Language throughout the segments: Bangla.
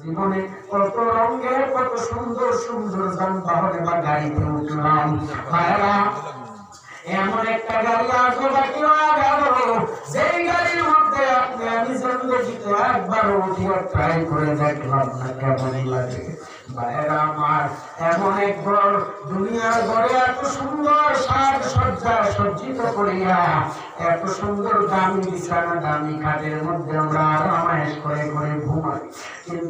জীবনে কত রঙের কত সুন্দর সুন্দর যানবাহনে বা গাড়িতে উঠলাম এমন একটা গাড়ি আসবে বাকি হয়ে গেল যেই গাড়ির মধ্যে আপনি আমি জিন্দগিতে একবার উঠিয়ে ট্রাই করে দেখলাম না কেমন লাগে। ভাইরা আমার, এমন এক ঘর, দুনিয়ার ঘরে এত সুন্দর সাজ সজ্জা সজ্জিত করিয়া, এত সুন্দর দামি বিছানা দামি খাটের মধ্যে আমরা আরামায়েশ করে করে কিন্তু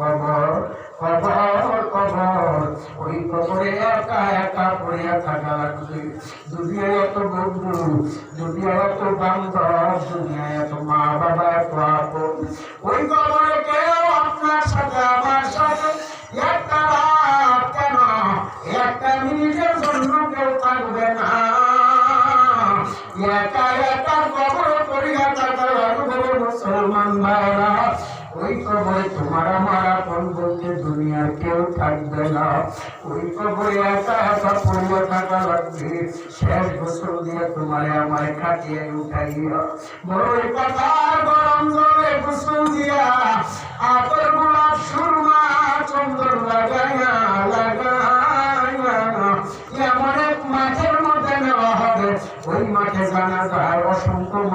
কবর কবর কবর ওই কবরে একা একা পড়িয়া থাকা লাগবে দুনিয়ায় এত বন্ধু, দুনিয়ায় এত বান্ধব, দুনিয়ায় এত মা বাবা, এত আপন। ওই কবরে কেউ আপনার সাথে আমার সাথে একটা রাত কেন? একটা মিনিটের জন্য কেউ থাকবে না। একা একা কবর পড়িয়া থাকা লাগবে মুসলমান ভাইরা। ওই কবরে তোমার আমার আপন বলতে দুনিয়ার কেউ থাকবে না। ওই কবরে একা একা থাকা লাগবে। শেষ গোসল দিয়ে তোমার আমার খাটিয়ে উঠাইয়া। বড়ই কথা গরম দিয়া। গোলাপ সুরমা চন্দন লাগাইয়া লাগাইয়া। এমন এক মাঠের মধ্যে নেওয়া হবে। ওই মাঠে জানা যায় অসংখ্য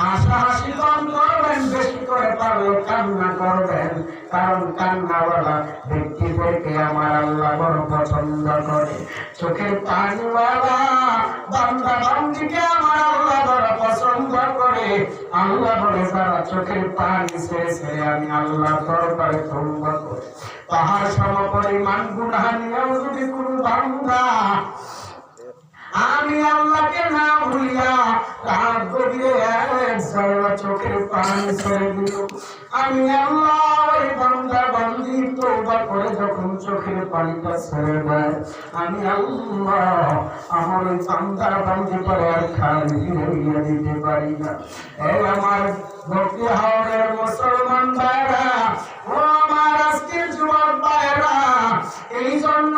হাসাহাসি কম করবেন, বেশি করে পারলে কান্না করবেন। কারণ কান্নাওয়ালা ব্যক্তিদেরকে আমার আল্লাহ বড় পছন্দ করে। চোখের পানিওয়ালা বান্দা বান্দিকে আমার আল্লাহ বড় পছন্দ করে। আল্লাহ বলে তারা চোখের পানি ছেড়ে আমি আল্লাহ দরবারে তৌবা করে। পাহাড় সম পরিমাণ গুণা যদি কোনো বান্দা আমি আল্লাহকে না ভুলিয়া তার গভীরে এক চোখের পানি ছেড়ে দিল। আমি আল্লাহ ওই বান্দা বান্দি করে যখন চোখের পানিটা ছেড়ে দেয়, আমি আল্লাহ আমার ওই বান্দা বান্দি করে আর খালি ফিরে দিতে পারি না। এই আমার ভক্তি মুসলমান ভাইরা, ও আমার আজকের যুবক ভাইরা, এই জন্য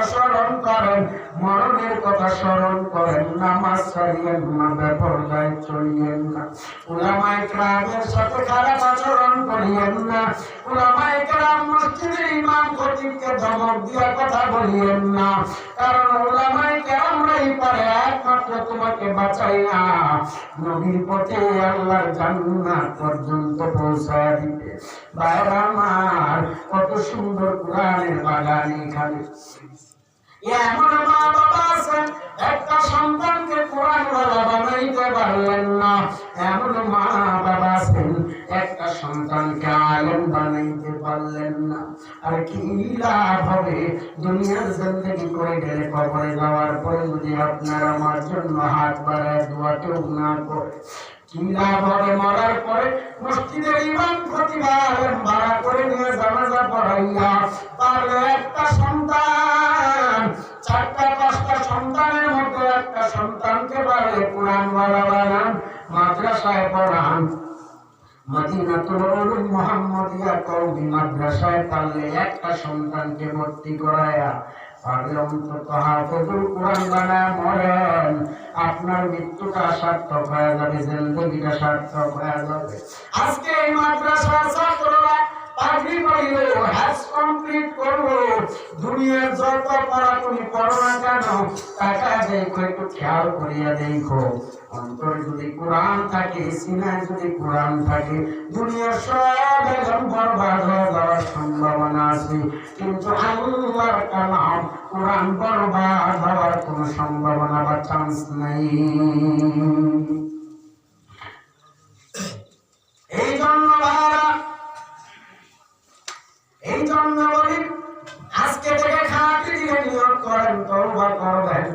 কথা স্মরণ করেন, মরণের কথা স্মরণ করেন, নামাজ ছাড়িয়েন না চলিয়েন না। সাথে খারাপ আচরণ করিয়েন না। মসজিদের ইমাম খতিবকে দিয়া কথা বলিয়েন না। কারণ পারে, একমাত্র তোমাকে বাঁচাইয়া নবীর পথে জান্নাত পর্যন্ত পৌঁছায় আমার, কত সুন্দর কোরআনের বাগান এখানে। এমন মা বাবা আছেন, একটা সন্তানকে কোরআন ওয়ালা বানাইতে পারলেন না। এমন মা বাবা আছেন, একটা সন্তানকে আলেম বানাইতে পারলেন না। আর কি লাভ হবে? দুনিয়ার জিন্দগি করে গেলে কবরে যাওয়ার পরে যদি আপনার আমার জন্য হাত বাড়ায় দোয়াতেও না করে, কি লাভ হবে? মরার পরে মসজিদের ইমাম খতিবা আলেম ভাড়া মাদ্রাসায় পড়ান। মদিনাতুল মুহাম্মাদিয়া কওমি মাদ্রাসায় একটা সন্তানকে ভর্তি করায়া আপনার মৃত্যুটা সার্থক হয়ে যাবে জিন্দগিটা সার্থক হয়ে যাবে। আজকে এই মাদ্রাসার দেখো একটু খেয়াল করিয়া দেখো। অন্তর যদি কোরআন থাকে, সিনায় যদি কোরআন থাকে, দুনিয়ার সব একদম বরবাদ হয়ে যাওয়ার সম্ভাবনা আছে। কিন্তু আল্লাহর কালাম কোরআন বরবাদ হওয়ার কোনো সম্ভাবনা বা চান্স নাই। এই জন্য এই জন্য বলি, আজকে থেকে দিলে নিয়োগ করেন, তওবা করবেন।